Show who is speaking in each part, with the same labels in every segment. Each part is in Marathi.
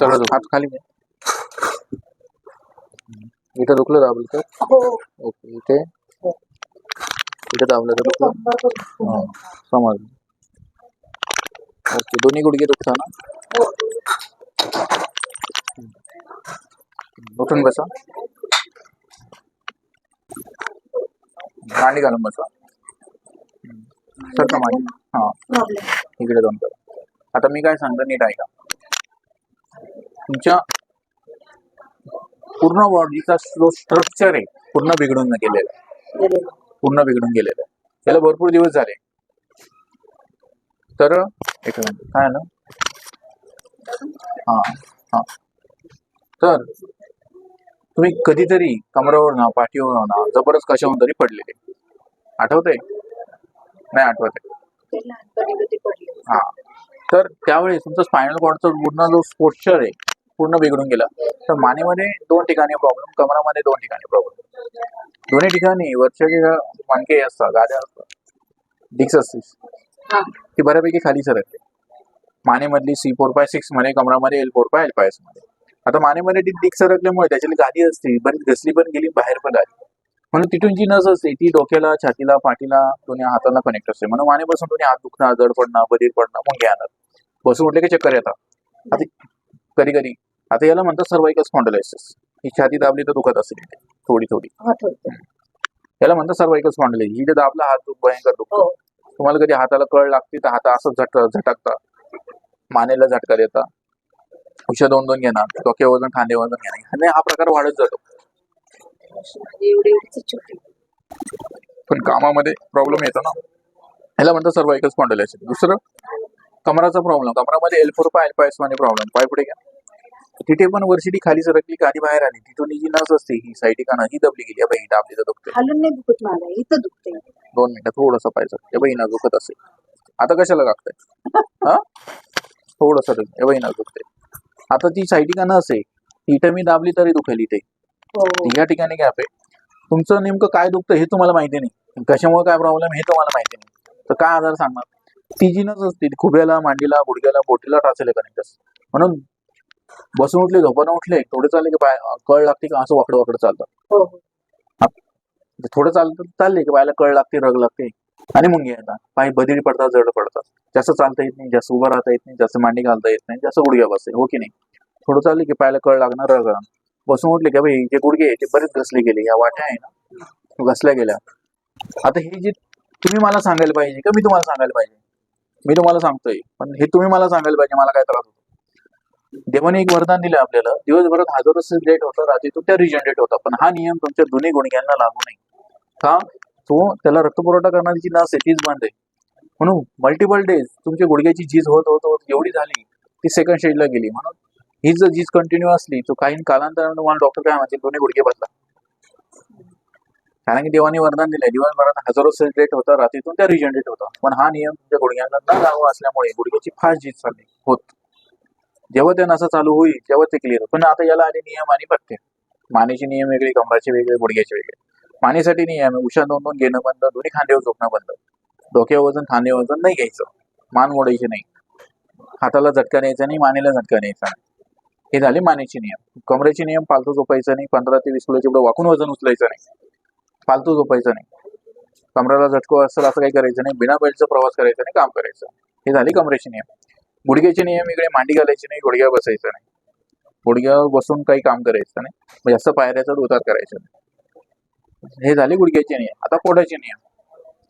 Speaker 1: सरळ झोप. हात खाली घे इथं दुखलं दाबलं तर ओके इथे इथे दाबलं तर दुखलं. हा, समजलं ओके दोन्ही गुडघे दुखता ना?
Speaker 2: हो.
Speaker 1: उठून बसा मांडी घालून बसा सरका मांडी हा।
Speaker 2: प्रॉब्लेम।
Speaker 1: इकडे दोन कर। आता मी काय सांगतो नीट ऐका. तुमच्या पूर्ण बॉडीचा जो स्ट्रक्चर आहे पूर्ण बिघडून गेलेला आहे. पूर्ण बिघडून गेलेलं आहे. त्याला भरपूर दिवस झाले. तर एक मिनिट काय ना हा हा. तर तुम्ही कधीतरी कमरावर ना पाठीवर ना जबरदस्त कशावरून तरी पडलेले. आठवतंय? नाही आठवत हा. तर त्यावेळेस तुमचं स्पायनल कॉर्डचा पूर्ण जो पोस्चर आहे पूर्ण बिघडून गेला. तर मानेमध्ये दोन ठिकाणी प्रॉब्लेम कमरामध्ये दोन ठिकाणी प्रॉब्लेम दोन्ही ठिकाणी वरच्या जे मणके असतात गाद्या असतात. डिक्स असतील.
Speaker 2: हा.
Speaker 1: ती बऱ्यापैकी खाली सरकते. मानेमधली सी फोर बाय सिक्समध्ये कमरामध्ये एल फोर बाय एल पायमध्ये. आता मानेमध्ये ती डिक सरकल्यामुळे त्याच्यातली गादी असते बरीच घसली पण गेली बाहेर पण आली. म्हणून तिथून जी नस असते ती डोक्याला छातीला पाठीला दोन्ही हाताला कनेक्ट असते. म्हणून मानेपासून दोन्ही हात दुखणं जड पडणं बधीर पडणं मुंगे आणत बसून उठले की चक्कर येतात. कधी कधी आता याला म्हणतात सर्वाइकल स्पॉन्डलायसिस ही छाती दाबली तर दुखत असेल थोडी थोडी. याला म्हणतात सर्वाइकल स्पॉन्डलायसिस जिथे दाबला हात दुख भयंकर दुखतो
Speaker 2: हो.
Speaker 1: तुम्हाला कधी हाताला कळ लागते तर हात असं झट झटकता. मानेला झटका देता. उशा दोन दोन घेणार. डोक्या वजन खांदे वजन घेणार. आणि हा प्रकार वाढत जातो. पण कामामध्ये प्रॉब्लेम येतो ना. ह्याला म्हणतात सर्वाइकल स्पॉन्डलायसिस दुसरं कमराचा प्रॉब्लेम कमरामध्ये एल फोर पाय एल पायसमध्ये प्रॉब्लेम पाय पुढे घ्या. तिथे पण वर्षी खाली सरकली गाडी बाहेर आली. तिथून ही जी नस असते ही साईटिकाना ही दबली गेली. बाई दाबली तर दुखते.
Speaker 2: खालून नाही दुखत मला इथं दुखते.
Speaker 1: दोन मिनिटं थोडंसं पाहिजे या बहिणा दुखत असेल. आता कशाला लागतंय? हा? थोडस या बहिणा दुखते आता ती साईटिका नस आहे इथे मी दाबली तरी दुखेल इथे.
Speaker 2: हो.
Speaker 1: या ठिकाणी गॅप आहे तुमचं नेमकं काय दुखतं हे तुम्हाला माहिती नाही. कशामुळे काय प्रॉब्लेम हे तुम्हाला माहिती नाही. तर काय आजार सांगणार? ती जी नस असते खुब्याला मांडीला गुडघ्याला बोटीला टाचेल कनेक्ट असते म्हणून बसून उठले झोपानं उठले थोडे चालले की पाय कळ लागते का असं वाकडं वाकडं चालतं.
Speaker 2: हो हो.
Speaker 1: ते थोडं चालतं चालले की पायाला कळ लागते रग लागते. आणि मुंगे येतात. पाय बदिरी पडतात जड पडतात. जास्त चालता येत नाही जास्त उभं राहता येत नाही जास्त मांडी घालता येत नाही जास्त गुडघ्या बसते हो की नाही? थोडं चालले की पायाला कळ लागणार रग लागणार. बसून उठले की भाई जे गुडघे आहे ते बरेच घसले गेले या वाट्या आहे ना? घसल्या गेल्या. आता हे जे तुम्ही मला सांगायला पाहिजे का? मी तुम्हाला सांगायला पाहिजे. मी तुम्हाला सांगतोय. पण हे तुम्ही मला सांगायला पाहिजे मला काय त्रास होतो? देवाने एक वरदान दिलं आपल्याला. दिवसभरात हजारो डेट होतं रात्रीतून त्या रिजनरेट होता पण हा नियम तुमच्या दोन्ही गुडघ्यांना लागू नाही का? तो त्याला रक्तपुरवठा करणारी जी नस आहे तीच बंद आहे. म्हणून मल्टिपल डेज तुमच्या गुडघ्याची झीज होत होत होत एवढी झाली ती सेकंड स्टेजला गेली. म्हणून ही जर झीज कंटिन्यू असली तर काही कालांतराने तुम्हाला डॉक्टर काय म्हणतील? दोन्ही गुडघे बदला. कारण की देवाने वरदान दिलंय. दिवसभरात हजारो सेल रेट होता रात्रीतून त्या रिजनरेट होता पण हा नियम तुमच्या गुडघ्यांना न लागू असल्यामुळे गुडघ्याची फास्ट झीज चालली होत. जेव्हा त्यांना नसा चालू होईल तेव्हा ते क्लिअर पण आता याला आले नियम आणि पथ्य मानेचे नियम वेगळे कमराचे वेगळे गुडघ्याचे वेगळे. मानेसाठी नियम आहे. उषा दोन दोन घेणं बंद दोन्ही खांद्यावर झोपणं बंद. डोक्यावर वजन खांद्यावर वजन नाही घ्यायचं. मान मोडायचे नाही. हाताला झटका द्यायचा नाही मानेला झटका द्यायचा नाही. हे झाले मानेचे नियम. कमरेचे नियम पालतू झोपायचं नाही पंधरा ते वीस किलोचे पुढे वाकून वजन उचलायचं नाही. फालतू झोपायचं नाही. कमराला झटको असेल असं काही करायचं नाही. बिना बेल्टचा प्रवास करायचा नाही काम करायचं. हे झाले कमरेचे नियम. गुडघ्याचे नियम इकडे मांडी घालायची नाही गुडघ्यावर बसायचं नाही. गुडघ्यावर बसून काही काम करायचं नाही. म्हणजे जास्त पायऱ्याचा उतार करायचा नाही. हे झाले गुडघ्याचे नियम. आता पोटाचे नियम.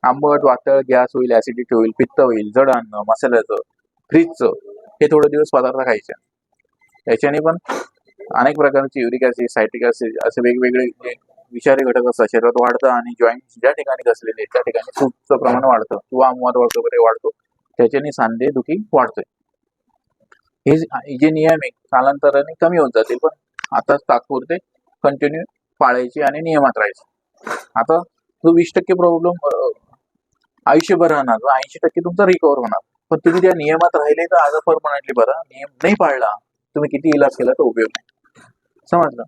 Speaker 1: आंबट वातळ गॅस होईल ऍसिडिटी होईल पित्त होईल जड अन्न मसाल्याचं फ्रीजचं हे थोडे दिवस पदार्थ खायचे. याच्याने पण अनेक प्रकारचे युरिक ऍसिड सायट्रिक ऍसिड असे वेगवेगळे जे विषारी घटक असतात शरीरात वाढतं आणि जॉईंट ज्या ठिकाणी घसलेले त्या ठिकाणी सूपचं प्रमाण वाढतं. किंवा अमवाद वगैरे वाढतो. त्याच्याने सांधे दुखी वाढतोय. हे जे- हे जे नियम आहे कालांतराने कमी होत जातील. पण आता तात्पुरते कंटिन्यू पाळायचे आणि नियमात राहायचे. आता तो वीस टक्के प्रॉब्लेम आयुष्यभर राहणार ऐंशी टक्के तुमचा रिकवर होणार. पण तुम्ही त्या नियमात राहिले तर आज परमनंटली बरा नियम नाही पाळला तुम्ही किती इलाज केला तर उपयोग नाही. समजलं?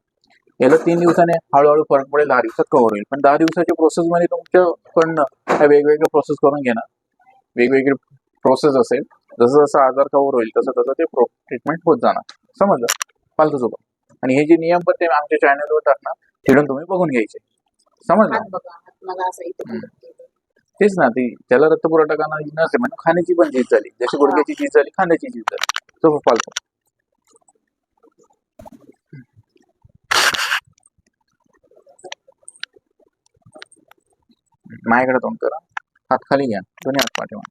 Speaker 1: याला तीन दिवसाने हळूहळू फरक पडेल दहा दिवसात कव्हर होईल. पण दहा दिवसाच्या प्रोसेसमध्ये तुमच्याकडनं वेगवेगळ्या प्रोसेस करून घेणार. वेगवेगळे प्रोसेस असेल जसं जसं आजार कव्हर होईल तसं तसं ते ट्रीटमेंट होत जाणार. समजलं? फालतू झोपा आणि हे जे नियम पण ते आमच्या चॅनलवर टाकणार तिकडून तुम्ही बघून घ्यायचे. समजलं. तेच ना ती त्याला रक्तपुरवठा करणारी नसते म्हणजे खाण्याची पण झीज झाली. जशी गुडघ्याची झीज झाली खाण्याची झीज झाली. तो फालतू माझ्याकडे तोंड करा. हात खाली घ्या. दोन्ही हात पाठीमा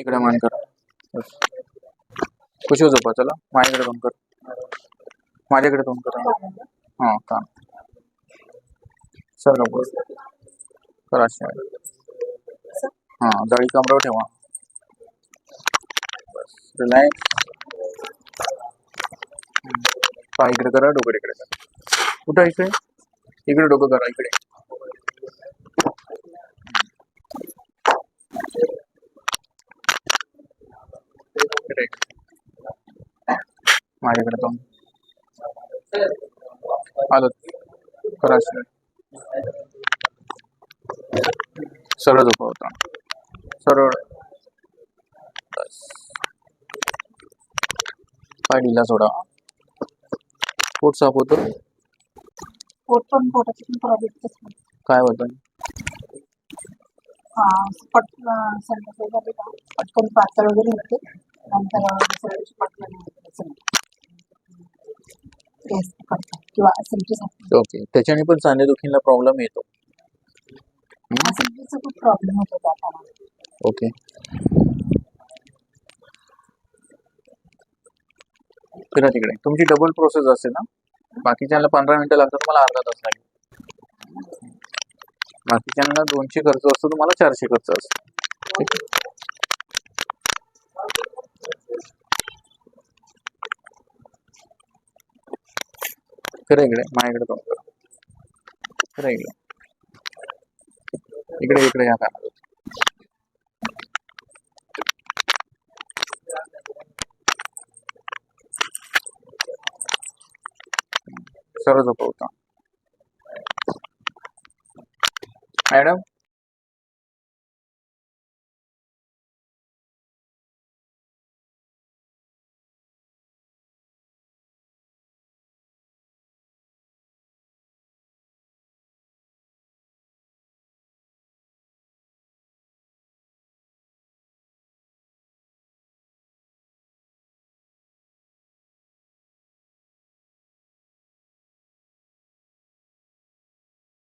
Speaker 1: इकडे मान कर. बस. खुशी झोपा चला. माझ्याकडे तोंड कर. माझ्याकडे तोंड करा. हा का सर बोल. करा हा जाळी कमरावर ठेवा. बस रिलॅक्स पा इकडे करा डोकं इकडे करा. कुठं इकडे? इकडे डोकं करा इकडे. इकडे माझ्याकडे तोंड आलं. शिवाय सरळ झोपवता. सरळ. बस पाय ढिला सोडा. पोट साफ होतं? काय होतं?
Speaker 2: पटकन पातळ वगैरे होते. किंवा
Speaker 1: ओके. त्याच्याने पण सांधेदुखीला प्रॉब्लेम येतो.
Speaker 2: खूप प्रॉब्लेम होतो
Speaker 1: ओके. फिरा तिकडे. तुमची डबल प्रोसेस असते ना? बाकीच्यांना पंधरा मिनिटं लागतात तुम्हाला अर्धा तास लागेल. बाकीच्यांना दोनशे खर्च असतो तुम्हाला चारशे खर्च असतो. फिरा इकडे. माझ्याकडे दोन करा फिरा इकडे. इकडे इकडे या कानात सरळ झोपवता मॅडम?